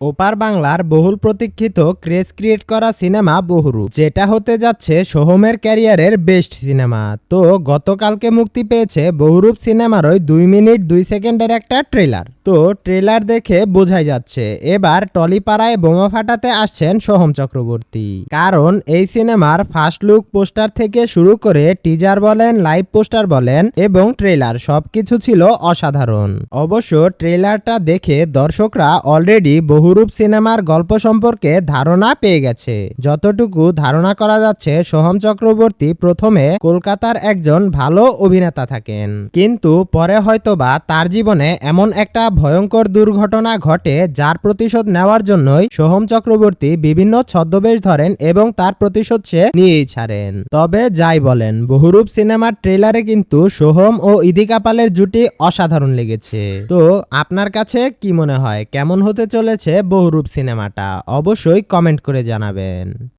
ওপার বাংলার বহুল প্রতীক্ষিত ক্রেজ ক্রিয়েট করা সিনেমা বহুরু যেটা হতে যাচ্ছে সোহমের ক্যারিয়ারের বেস্ট সিনেমা। তো গতকালকে মুক্তি পেয়েছে বহুরূপ সিনেমারই দুই মিনিট দুই সেকেন্ডের একটা ট্রেলার। তো ট্রেলার দেখে বোঝাই যাচ্ছে। এবার টলিপাড়ায় বোমা ফাটাতে আসছেন সোহম চক্রবর্তী। কারণ এই সিনেমার ফার্স্ট লুক পোস্টার থেকে শুরু করে টিজার বলেন লাইভ পোস্টার বলেন এবং ট্রেলার সবকিছু ছিল অসাধারণ। অবশ্য ট্রেলারটা দেখে দর্শকরা অলরেডি বহুরূপ সিনেমার গল্প সম্পর্কে ধারণা পেয়ে গেছে। যতটুকু ধারণা করা যাচ্ছে, সোহম চক্রবর্তী প্রথমে কলকাতার একজন ভালো অভিনেতা থাকেন। কিন্তু পরে হয়তোবা তার জীবনে এমন একটা ভয়ঙ্কর দুর্ঘটনা ঘটে, যার প্রতিশোধ নেওয়ার জন্যই সোহম চক্রবর্তী বিভিন্ন ছদ্মবেশ ধরেন এবং তার প্রতিশোধ সে নিয়েই ছাড়েন। তবে যাই বলেন, বহুরূপ সিনেমার ট্রেলারে কিন্তু সোহম ও ইদিকা পালের জুটি অসাধারণ লেগেছে। তো আপনার কাছে কি মনে হয়, কেমন হতে চলেছে বহুরূপ সিনেমাটা? অবশ্যই কমেন্ট করে জানাবেন।